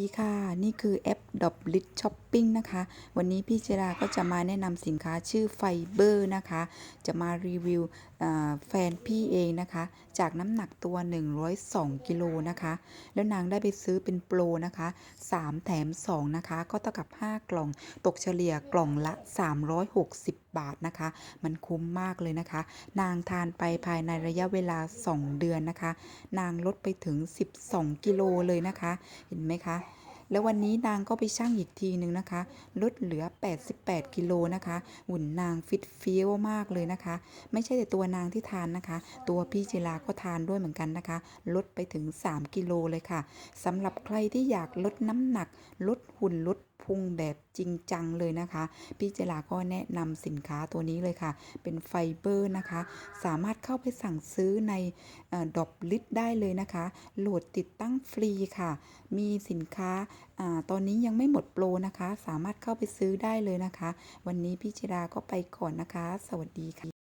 ดีค่ะ นี่คือแอปดอบลิทช็อป t Shopping นะคะ วันนี้พี่เจราก็จะมาแนะนำสินค้าชื่อไฟเบอร์นะคะ จะมารีวิวแฟนพี่เองนะคะ จากน้ำหนักตัว 102กิโลนะคะ แล้วนางได้ไปซื้อเป็นโปรนะคะ 3 แถม 2 นะคะ ก็เท่ากับ 5 กล่อง ตกเฉลี่ยกล่องละ 360 บาทนะคะ มันคุ้มมากเลยนะคะ นางทานไปภายในระยะเวลา 2 เดือนนะคะ นางลดไปถึง 12 กิโลเลยนะคะ เห็นไหมคะ แล้ววันนี้นางก็ไปชั่งอีกทีหนึ่งนะคะ ลดเหลือ 88 กิโลนะคะ หุ่นนางฟิตเฟี้ยวมากเลยนะคะ ไม่ใช่แต่ตัวนางที่ทานนะคะ ตัวพี่จิราก็ทานด้วยเหมือนกันนะคะ ลดไปถึง 3 กิโลเลยค่ะสำหรับใครที่อยากลดน้ำหนัก ลดหุ่นลดพุงแบบจริงจังเลยนะคะ พี่เจราก็แนะนำสินค้าตัวนี้เลยค่ะ เป็นไฟเบอร์นะคะ สามารถเข้าไปสั่งซื้อในดอบลิทได้เลยนะคะ โหลดติดตั้งฟรีค่ะ มีสินค้าตอนนี้ยังไม่หมดโปรนะคะ สามารถเข้าไปซื้อได้เลยนะคะ วันนี้พี่จิราก็ไปก่อนนะคะ สวัสดีค่ะ